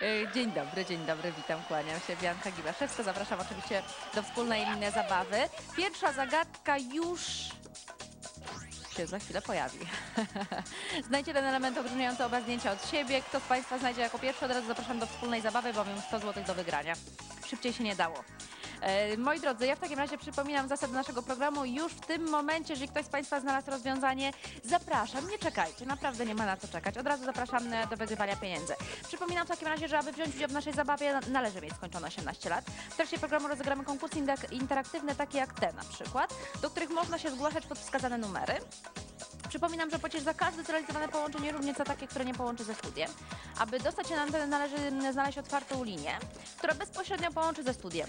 E, Dzień dobry, dzień dobry, witam, kłaniam się. Bianka Giwaszewska, zapraszam oczywiście do wspólnej zabawy. Pierwsza zagadka już się za chwilę pojawi. Znajdzie ten element odróżniający oba zdjęcia od siebie. Kto z Państwa znajdzie jako pierwszy, od razu zapraszam do wspólnej zabawy, bowiem 100 zł do wygrania. Szybciej się nie dało. E, Moi drodzy, ja w takim razie przypominam zasady naszego programu. Już w tym momencie, jeżeli ktoś z Państwa znalazł rozwiązanie, zapraszam, nie czekajcie, naprawdę nie ma na co czekać. Od razu zapraszam do wygrywania pieniędzy. Przypominam w takim razie, że aby wziąć udział w naszej zabawie, na- należy mieć skończone 18 lat. W trakcie programu rozegramy konkursy interaktywne, takie jak te na przykład, do których można się zgłaszać pod wskazane numery. Przypominam, że płacimy za każde zrealizowane połączenie, również za takie, które nie połączy ze studiem. Aby dostać się na antenę, należy znaleźć otwartą linię, która bezpośrednio połączy ze studiem.